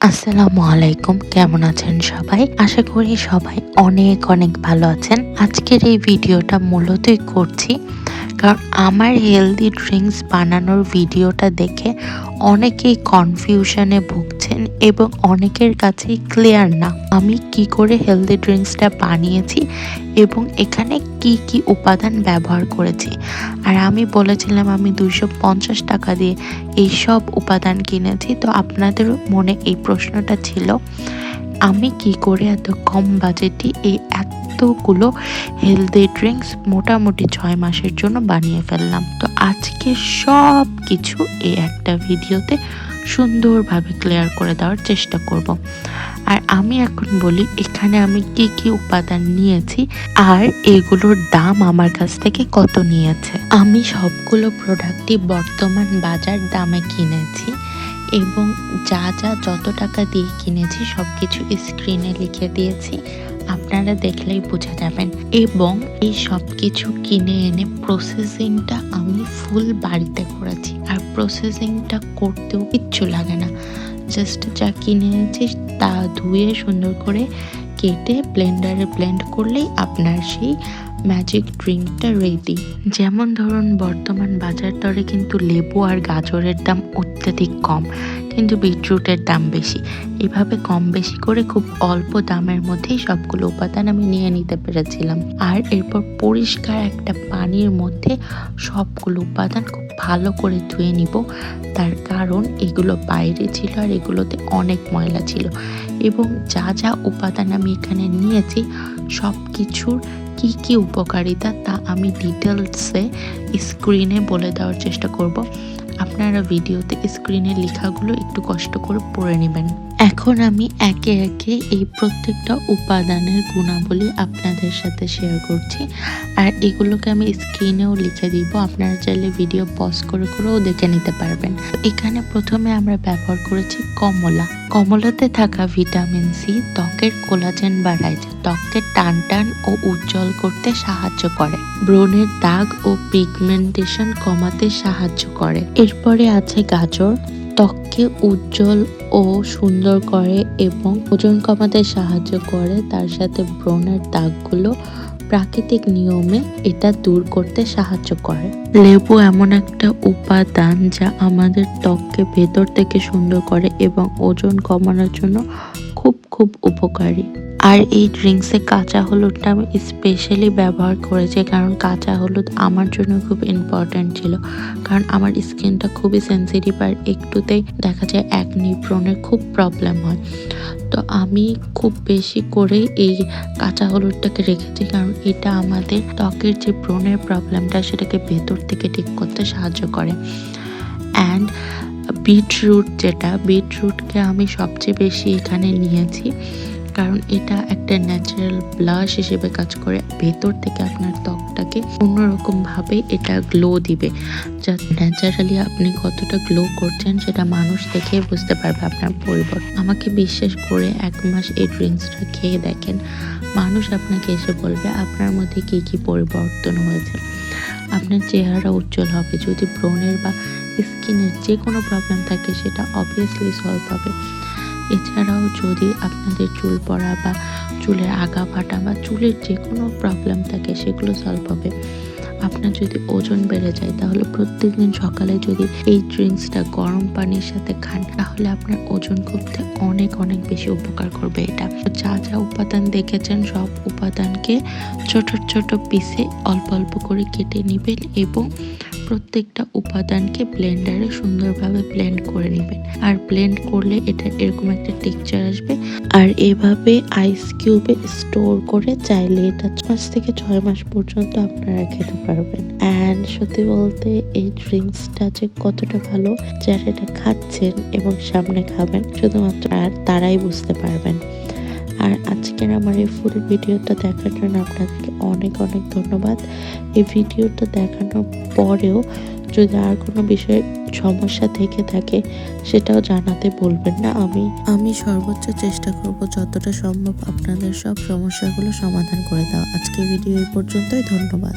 আসসালামু আলাইকুম, কেমন আছেন সবাই? আশা করি সবাই অনেক অনেক ভালো আছেন। আজকের এই ভিডিওটা মূলতই করছি, কারণ আমার হেলদি ড্রিঙ্কস বানানোর ভিডিওটা দেখে অনেকেই কনফিউশনে ভুগছেন এবং অনেকের কাছেই ক্লিয়ার না। আমি কি করে হেলদি ড্রিঙ্কসটা বানিয়েছি এবং এখানে কি কি উপাদান ব্যবহার করেছি? আর আমি বলেছিলাম আমি দুশো পঞ্চাশ টাকা দিয়ে এই সব উপাদান কিনেছি, তো আপনাদের মনে এই প্রশ্নটা ছিল, আমি কি করে এত কম বাজেটে এই এতগুলো হেলদি ড্রিঙ্কস মোটামুটি ছয় মাসের জন্য বানিয়ে ফেললাম? তো আজকে সব কিছু এই একটা ভিডিওতে সুন্দরভাবে ক্লিয়ার করে দেওয়ার চেষ্টা করব। আর আমি এখন বলি, এখানে আমি কি কি উপাদান নিয়েছি আর এগুলোর দাম আমার কাছ থেকে কত নিয়েছে। আমি সবগুলো প্রোডাক্টই বর্তমান বাজার দামে কিনেছি এবং যা যা যত টাকা দিয়ে কিনেছি সব কিছু স্ক্রিনে লিখে দিয়েছি। আপনারা দেখলেই বোঝা যাবেন। এবং এই সব কিছু কিনে এনে প্রসেসিংটা আমি ফুল বাড়িতে করেছি আর প্রসেসিংটা করতেও কিচ্ছু লাগে না। জাস্ট যা কিনে এনেছি তা ধুয়ে সুন্দর করে কেটে ব্লেন্ডারে ব্লেন্ড করলেই আপনার সেই ম্যাজিক ড্রিঙ্কটা রেডি যেমন ধরুন, বর্তমান বাজার দরে কিন্তু লেবু আর গাজরের দাম অত্যাধিক কম, কিন্তু বিটরুটের দাম বেশি। এভাবে কম বেশি করে খুব অল্প দামের মধ্যেই সবগুলো উপাদান আমি নিয়ে নিতে পেরেছিলাম। আর এরপর পরিষ্কার একটা পানির মধ্যে সবগুলো উপাদান খুব ভালো করে ধুয়ে নিব। তার কারণ এগুলো বাইরে ছিল আর এগুলোতে অনেক ময়লা ছিল। এবং যা যা উপাদান আমি এখানে নিয়েছি সব কিছুর কী কী উপকারিতা তা আমি ডিটেলসে স্ক্রিনে বলে দেওয়ার চেষ্টা করব। আপনারা ভিডিওতে স্ক্রিনে লেখাগুলো একটু কষ্ট করে পড়ে নেবেন। এখন আমি একে একে এই প্রত্যেকটা উপাদানের গুণাবলী আপনাদের সাথে শেয়ার করছি। আর এগুলোকে আমি স্ক্রিনেও লিখে দিব, আপনারা চাইলে ভিডিও পজ করে করেও দেখে নিতে পারবেন। এখানে প্রথমে আমরা ব্যবহার করেছি কমলা। কমলাতে থাকা ভিটামিন সি ত্বকের কোলাজেন বাড়ায়, যা ত্বককে টান টান ও উজ্জ্বল করতে সাহায্য করে। ব্রণের দাগ ও পিগমেন্টেশন কমাতে সাহায্য করে। এরপরে আছে গাজর। ত্বককে উজ্জ্বল ও সুন্দর করে এবং ওজন কমাতে সাহায্য করে, তার সাথে ব্রণের দাগগুলো প্রাকৃতিক নিয়মে এটা দূর করতে সাহায্য করে। লেবু এমন একটা উপাদান যা আমাদের ত্বককে ভেতর থেকে সুন্দর করে এবং ওজন কমানোর জন্য খুব খুব উপকারী। আর এই ড্রিঙ্কসে কাঁচা হলুদটা আমি স্পেশালি ব্যবহার করেছি, কারণ কাঁচা হলুদ আমার জন্য খুব ইম্পর্ট্যান্ট ছিল। কারণ আমার স্কিনটা খুবই সেন্সিটিভ আর একটুতেই দেখা যায় এক নিব্রণের খুব প্রবলেম হয়। তো আমি খুব বেশি করে এই কাঁচা হলুদটাকে রেখেছি, কারণ এটা আমাদের ত্বকের যে ব্রণের প্রবলেমটা সেটাকে ভেতর থেকে ঠিক করতে সাহায্য করে। অ্যান্ড বিটরুট যেটা বিটরুটকে আমি সবচেয়ে বেশি এখানে নিয়েছি। কারণ এটা একটা ন্যাচারাল ব্লাশ হিসেবে কাজ করে। ভেতর থেকে আপনার ত্বকটাকে অন্যরকম ভাবে এটা গ্লো দিবে। যা ন্যাচারালি আপনি কতটা গ্লো করছেন সেটা মানুষ দেখে বুঝতে পারবে আপনার পরিবর্তন। আমাকে বিশ্বাস করে এক মাস এই ড্রিঙ্কসটা খেয়ে দেখেন, মানুষ আপনাকে এসে বলবে, আপনার মধ্যে কি কি পরিবর্তন হয়েছে? আপনার চেহারা উজ্জ্বল হবে। যদি ব্রণের বা স্কিনের যে কোনো প্রবলেম থাকে, সেটা অবভিয়াসলি সলভ হবে। এছাড়াও যদি আপনাদের চুল পড়া বা চুলের আগা ফাটা বা চুলের যে কোনো প্রবলেম থাকে, সেগুলো সলভ হবে। আপনার যদি ওজন বেড়ে যায়, তাহলে প্রত্যেকদিন সকালে যদি এই ড্রিঙ্কসটা গরম পানির সাথে খান, তাহলে আপনার ওজন কমতে অনেক অনেক বেশি উপকার করবে এটা। যা যা উপাদান দেখেছেন, সব উপাদানকে ছোট ছোট পিসে অল্প অল্প করে কেটে নেবেন এবং প্রত্যেকটা উপাদানকে ব্লেন্ডারে সুন্দরভাবে ব্লেন্ড করে নেবেন। আর ব্লেন্ড করলে এটা এরকম একটা টেক্সচার আসবে। আর এভাবে আইস কিউবে স্টোর করে চাইলে এটা পাঁচ থেকে ছয় মাস পর্যন্ত আপনারা খেতে পারবেন। অ্যান্ড সত্যি বলতে এই ড্রিঙ্কসটা যে কতটা ভালো, যারা এটা খাচ্ছেন এবং সামনে খাবেন, শুধুমাত্র আর তারাই বুঝতে পারবেন। আর আজকের আমার এই ফুল ভিডিওটা দেখার জন্য আপনাদেরকে অনেক অনেক ধন্যবাদ। এই ভিডিওটা দেখানোর পরেও যদি আর কোনো বিষয়ে সমস্যা থেকে থাকে, সেটাও জানাতে বলবেন না। আমি আমি সর্বোচ্চ চেষ্টা করব যতটা সম্ভব আপনাদের সব সমস্যাগুলো সমাধান করে দেওয়া। আজকের ভিডিও এই পর্যন্তই। ধন্যবাদ।